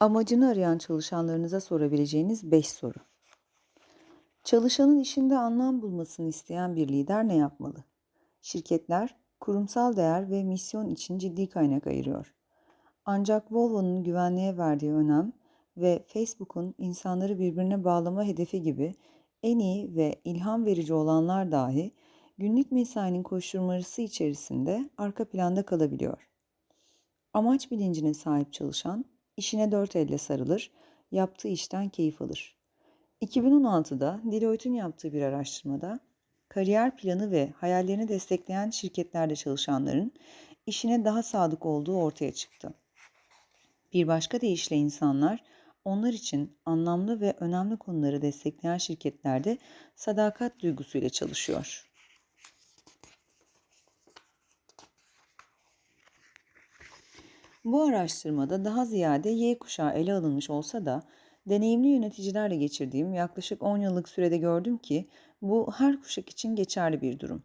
Amacını arayan çalışanlarınıza sorabileceğiniz 5 soru. Çalışanın işinde anlam bulmasını isteyen bir lider ne yapmalı? Şirketler kurumsal değer ve misyon için ciddi kaynak ayırıyor. Ancak Volvo'nun güvenliğe verdiği önem ve Facebook'un insanları birbirine bağlama hedefi gibi en iyi ve ilham verici olanlar dahi günlük mesainin koşturması içerisinde arka planda kalabiliyor. Amaç bilincine sahip çalışan işine dört elle sarılır, yaptığı işten keyif alır. 2016'da Deloitte'un yaptığı bir araştırmada kariyer planı ve hayallerini destekleyen şirketlerde çalışanların işine daha sadık olduğu ortaya çıktı. Bir başka deyişle insanlar onlar için anlamlı ve önemli konuları destekleyen şirketlerde sadakat duygusuyla çalışıyor. Bu araştırmada daha ziyade Y kuşağı ele alınmış olsa da deneyimli yöneticilerle geçirdiğim yaklaşık 10 yıllık sürede gördüm ki bu her kuşak için geçerli bir durum.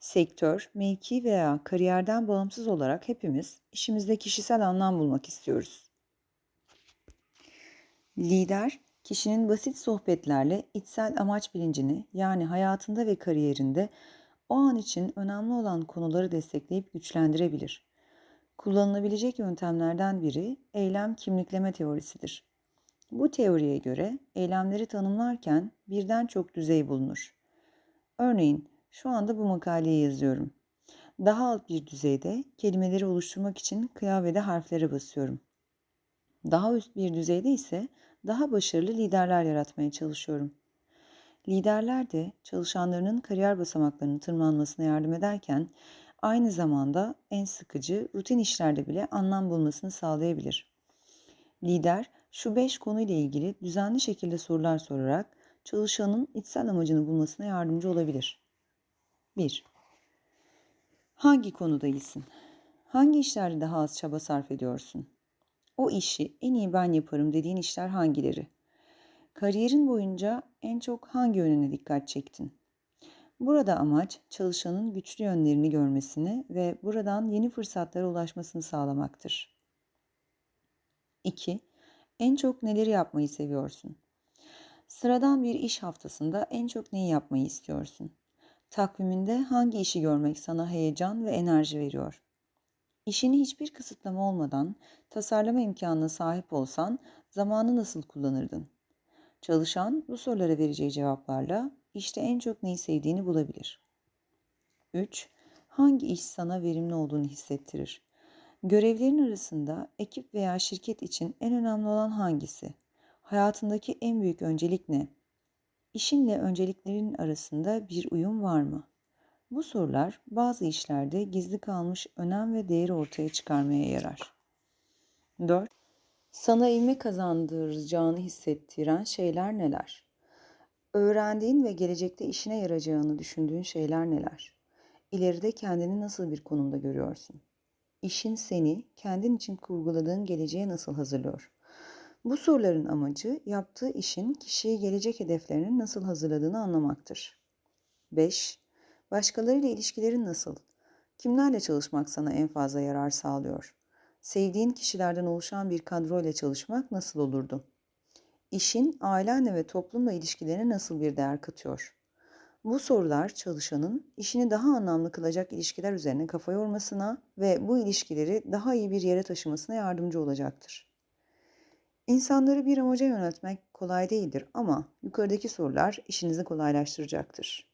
Sektör, mevki veya kariyerden bağımsız olarak hepimiz işimizde kişisel anlam bulmak istiyoruz. Lider, kişinin basit sohbetlerle içsel amaç bilincini yani hayatında ve kariyerinde o an için önemli olan konuları destekleyip güçlendirebilir. Kullanılabilecek yöntemlerden biri eylem kimlikleme teorisidir. Bu teoriye göre eylemleri tanımlarken birden çok düzey bulunur. Örneğin şu anda bu makaleyi yazıyorum. Daha alt bir düzeyde kelimeleri oluşturmak için kıyafede harflere basıyorum. Daha üst bir düzeyde ise daha başarılı liderler yaratmaya çalışıyorum. Liderler de çalışanlarının kariyer basamaklarını tırmanmasına yardım ederken aynı zamanda en sıkıcı rutin işlerde bile anlam bulmasını sağlayabilir. Lider şu beş konuyla ilgili düzenli şekilde sorular sorarak çalışanın içsel amacını bulmasına yardımcı olabilir. 1. Hangi konuda iyisin? Hangi işlerde daha az çaba sarf ediyorsun? O işi en iyi ben yaparım dediğin işler hangileri? Kariyerin boyunca en çok hangi yönüne dikkat çektin? Burada amaç çalışanın güçlü yönlerini görmesini ve buradan yeni fırsatlara ulaşmasını sağlamaktır. 2. En çok neleri yapmayı seviyorsun? Sıradan bir iş haftasında en çok neyi yapmayı istiyorsun? Takviminde hangi işi görmek sana heyecan ve enerji veriyor? İşini hiçbir kısıtlama olmadan tasarlama imkanına sahip olsan zamanı nasıl kullanırdın? Çalışan bu sorulara vereceği cevaplarla işte en çok neyi sevdiğini bulabilir. 3. Hangi iş sana verimli olduğunu hissettirir? Görevlerin arasında ekip veya şirket için en önemli olan hangisi? Hayatındaki en büyük öncelik ne? İşinle önceliklerin arasında bir uyum var mı? Bu sorular bazı işlerde gizli kalmış önem ve değeri ortaya çıkarmaya yarar. 4. Sana ilme kazandıracağını hissettiren şeyler neler? Öğrendiğin ve gelecekte işine yarayacağını düşündüğün şeyler neler? İleride kendini nasıl bir konumda görüyorsun? İşin seni kendin için kurguladığın geleceğe nasıl hazırlıyor? Bu soruların amacı yaptığı işin kişiyi gelecek hedeflerinin nasıl hazırladığını anlamaktır. 5. Başkalarıyla ilişkilerin nasıl? Kimlerle çalışmak sana en fazla yarar sağlıyor? Sevdiğin kişilerden oluşan bir kadro ile çalışmak nasıl olurdu? İşin ailenle ve toplumla ilişkilerine nasıl bir değer katıyor? Bu sorular çalışanın işini daha anlamlı kılacak ilişkiler üzerine kafa yormasına ve bu ilişkileri daha iyi bir yere taşımasına yardımcı olacaktır. İnsanları bir amaca yöneltmek kolay değildir ama yukarıdaki sorular işinizi kolaylaştıracaktır.